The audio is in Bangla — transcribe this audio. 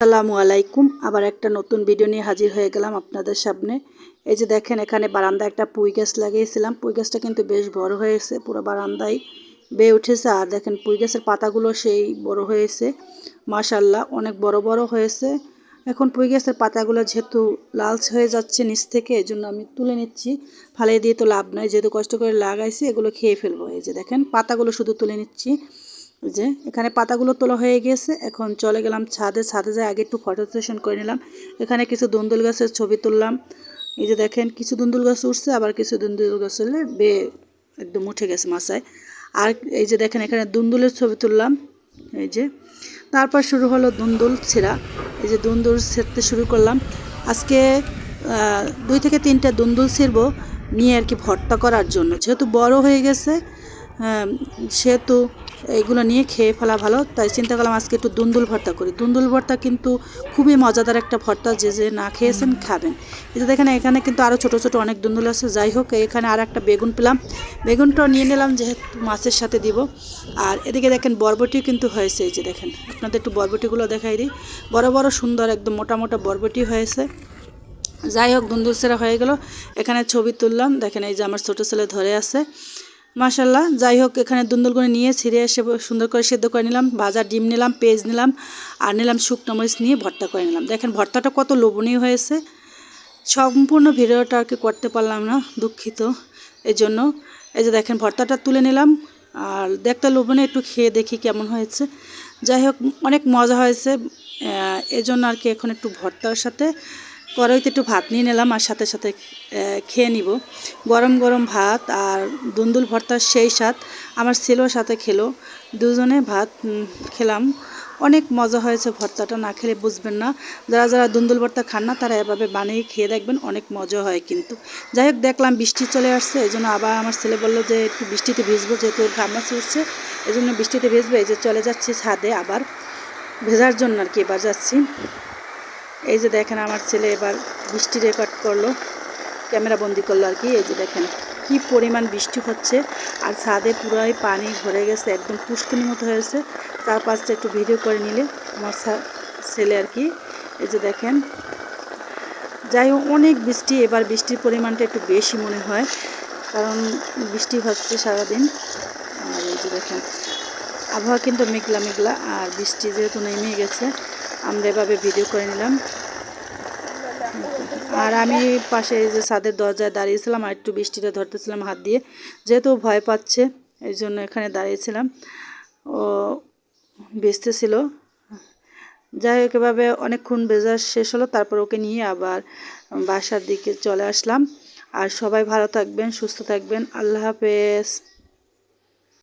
আসসালামু আলাইকুম। আবার একটা নতুন ভিডিও নিয়ে হাজির হয়ে গেলাম আপনাদের সামনে। এই যে দেখেন, এখানে বারান্দায় একটা পুঁই গাছ লাগিয়েছিলাম। পুঁই গাছটা কিন্তু বেশ বড় হয়েছে, পুরো বারান্দায় বেয়ে উঠেছে। আর দেখেন, পুঁই গাছের পাতাগুলো সেই বড় হয়েছে। মাশাল্লাহ অনেক বড় বড় হয়েছে। এখন পুঁই গাছের পাতাগুলো যেহেতু লালচ হয়ে যাচ্ছে নিচ থেকে এই জন্য আমি তুলে নিচ্ছি। ফালিয়ে দিয়ে তো লাভ নয় যেহেতু কষ্ট করে লাগাইছি, এগুলো খেয়ে ফেলব। এই যে দেখেন, পাতাগুলো শুধু তুলে নিচ্ছি। যে, এখানে পাতাগুলো তোলা হয়ে গেছে এখন চলে গেলাম ছাদে। ছাদে যাই, আগে একটু ফটো সেশন করে নিলাম। এখানে কিছু দুন্দুল গাছের ছবি তুললাম। এই যে দেখেন, কিছু দুন্দুল গাছ উঠছে, আবার কিছু দুন্দুল গাছ হলে বে, একদম উঠে গেছে মাথায় আর এই যে দেখেন, এখানে দুন্দুলের ছবি তুললাম। এই যে, তারপর শুরু হলো দুন্দুল ছেঁড়া। এই যে দুন্দুল ছেড়তে শুরু করলাম। আজকে দুই থেকে তিনটা দুন্দুল ছিঁড়বো নিয়ে আর কি ভর্তা করার জন্য। যেহেতু বড় হয়ে গেছে সেহেতু এইগুলো নিয়ে খেয়ে ফেলা ভালো। তাই চিন্তা করলাম আজকে একটু দুন্দুল ভর্তা করি। দুন্দুল ভর্তা কিন্তু খুবই মজাদার একটা ভর্তা, যে যে না খেয়েছেন খাবেন। যে দেখেন, এখানে কিন্তু আরও ছোটো ছোটো অনেক দুন্দুল আছে। যাই হোক, এখানে আর একটা বেগুন পেলাম। বেগুনটাও নিয়ে নিলাম, যেহেতু মাছের সাথে দিব। আর এদিকে দেখেন, বরবটিও কিন্তু হয়েছে। এই যে দেখেন, আপনাদের একটু বরবটিগুলো দেখাই দিই। বড় বড়, সুন্দর, একদম মোটা মোটা বরবটি হয়েছে। যাই হোক, দুন্দুল সেরা হয়ে গেল। এখানে ছবি তুললাম। দেখেন, এই যে আমার ছোটো ছেলে ধরে আছে। মাসাল্লাহ যাই হোক, এখানে দুন্দুলগুলো নিয়ে ছিঁড়ে এসে সুন্দর করে সেদ্ধ করে নিলাম ভাজা ডিম নিলাম, পেঁয়াজ নিলাম, আর নিলাম শুকনো মরিচ নিয়ে ভর্তা করে নিলাম। দেখেন, ভর্তাটা কত লোভনীয় হয়েছে। সম্পূর্ণ ভিডিওটা আর কি করতে পারলাম না, দুঃখিত। এই জন্য এই যে দেখেন, ভর্তাটা তুলে নিলাম, আর দেখতে লোভনীয়, একটু খেয়ে দেখি কেমন হয়েছে। যাই হোক, অনেক মজা হয়েছে এজন্য আর কি এখন একটু ভর্তার সাথে কড়াইতে একটু ভাত নিয়ে নিলাম আর সাথে সাথে খেয়ে নিব। গরম গরম ভাত আর দুন্দুল ভর্তার সেই স্বাদ। আমার ছেলেও সাথে খেলো। দুজনে ভাত খেলাম। অনেক মজা হয়েছে ভর্তাটা, না খেলে বুঝবেন না। যারা যারা দুন্দুল ভর্তা খান না, তারা এভাবে বানিয়ে খেয়ে দেখবেন অনেক মজা হয় কিন্তু। যাই হোক, দেখলাম বৃষ্টি চলে আসছে, এই জন্য আবার আমার ছেলে বলল যে একটু বৃষ্টিতে ভিজবো, যেহেতু ওর ঘামা চড়ছে এই জন্য বৃষ্টিতে ভিজবে, এই যে চলে যাচ্ছি ছাদে আবার। ভেজার জন্য আর কি এবার যাচ্ছি। এই যে দেখেন আমার ছেলে এবার বৃষ্টি রেকর্ড করল, ক্যামেরা বন্দি করল আর কি, এই যে দেখেন কি পরিমাণ বৃষ্টি হচ্ছে, আর ছাদে পুরোই পানি ভরে গেছে, একদম পুষ্কনির মতো হয়েছে তার পাশটা একটু ভিডিও করে নিলে আমার ছেলে আর কি, এই যে দেখেন। যাই হোক, অনেক বৃষ্টি, এবার বৃষ্টির পরিমাণটা একটু বেশি মনে হয়, কারণ বৃষ্টি হচ্ছে সারাদিন। আর এই যে দেখেন, আবহাওয়া কিন্তু মেঘলা মেঘলা আর বৃষ্টি যেহেতু নেমে গেছে আমরা এভাবে ভিডিও করে নিলাম। আর আমি পাশে এই যে ছাদের দরজায় দাঁড়িয়েছিলাম, আর একটু বৃষ্টিটা ধরতেছিলাম হাত দিয়ে। যেহেতু ভয় পাচ্ছে, এই জন্য এখানে দাঁড়িয়েছিলাম। ও বেচতেছিল যাই হোক, এভাবে অনেকক্ষণ বেজা শেষ হলো, তারপর ওকে নিয়ে আবার বাসার দিকে চলে আসলাম। আর সবাই ভালো থাকবেন, সুস্থ থাকবেন। আল্লাহ হাফেজ।